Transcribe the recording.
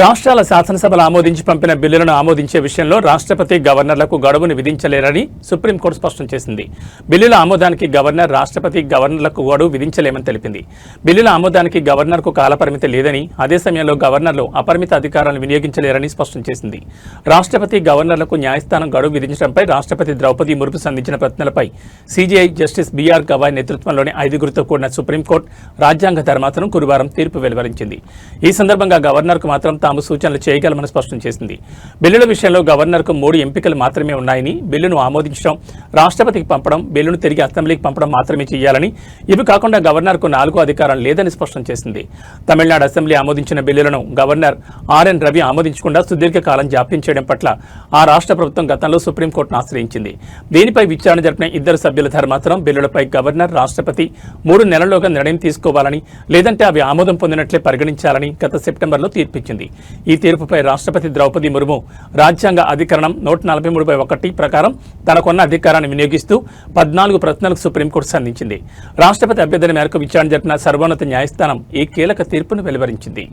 రాష్ట్రాల శాసనసభలు ఆమోదించి పంపిన బిల్లులను ఆమోదించే విషయంలో రాష్ట్రపతి గవర్నర్లకు గడువును విధించలేరని సుప్రీంకోర్టు స్పష్టం చేసింది. బిల్లుల ఆమోదానికి గవర్నర్ రాష్ట్రపతి గవర్నర్లకు గడువు విధించలేమని తెలిపింది. బిల్లుల ఆమోదానికి గవర్నర్కు కాలపరిమితి లేదని అదే సమయంలో గవర్నర్లు అపరిమిత అధికారాలను వినియోగించలేరని స్పష్టం చేసింది. రాష్ట్రపతి గవర్నర్లకు న్యాయస్థానం గడువు విధించడంపై రాష్ట్రపతి ద్రౌపది మురుపు సంధించిన ప్రశ్నలపై సీజీఐ జస్టిస్ బీఆర్ గవాయ్ నేతృత్వంలోని ఐదుగురితో కూడిన సుప్రీంకోర్టు రాజ్యాంగ ధర్మాసనం గురువారం తీర్పు వెలువరించింది. ఈ సందర్భంగా గవర్నర్కు మాత్రం తాము సూచనలు చేయగలమని స్పష్టం చేసింది. బిల్లుల విషయంలో గవర్నర్కు మూడు ఎంపికలు మాత్రమే ఉన్నాయని బిల్లును ఆమోదించడం రాష్ట్రపతికి పంపడం బిల్లును తిరిగి అసెంబ్లీకి పంపడం మాత్రమే చేయాలని ఇవి కాకుండా గవర్నర్కు నాలుగో అధికారం లేదని స్పష్టం చేసింది. తమిళనాడు అసెంబ్లీ ఆమోదించిన బిల్లులను గవర్నర్ ఆర్ఎన్ రవి ఆమోదించకుండా సుదీర్ఘకాలం జాప్యం చేయడం పట్ల ఆ రాష్ట్ర ప్రభుత్వం గతంలో సుప్రీంకోర్టును ఆశ్రయించింది. దీనిపై విచారణ జరిపిన ఇద్దరు సభ్యుల ధర్మాసనం బిల్లులపై గవర్నర్ రాష్ట్రపతి మూడు నెలల్లోగా నిర్ణయం తీసుకోవాలని లేదంటే అవి ఆమోదం పొందినట్లే పరిగణించాలని గత సెప్టెంబర్లో తీర్పిచ్చింది. ఈ తీర్పుపై రాష్ట్రపతి ద్రౌపది ముర్ము రాజ్యాంగ అధికరణం నూట నలభై మూడు బై ఒకటి ప్రకారం తనకున్న అధికారాన్ని వినియోగిస్తూ పద్నాలుగు ప్రశ్నలకు సుప్రీంకోర్టు సంధించింది. రాష్ట్రపతి అభ్యర్థన మేరకు విచారణ జరిపిన సర్వోన్నత న్యాయస్థానం ఈ కీలక తీర్పును వెలువరించింది.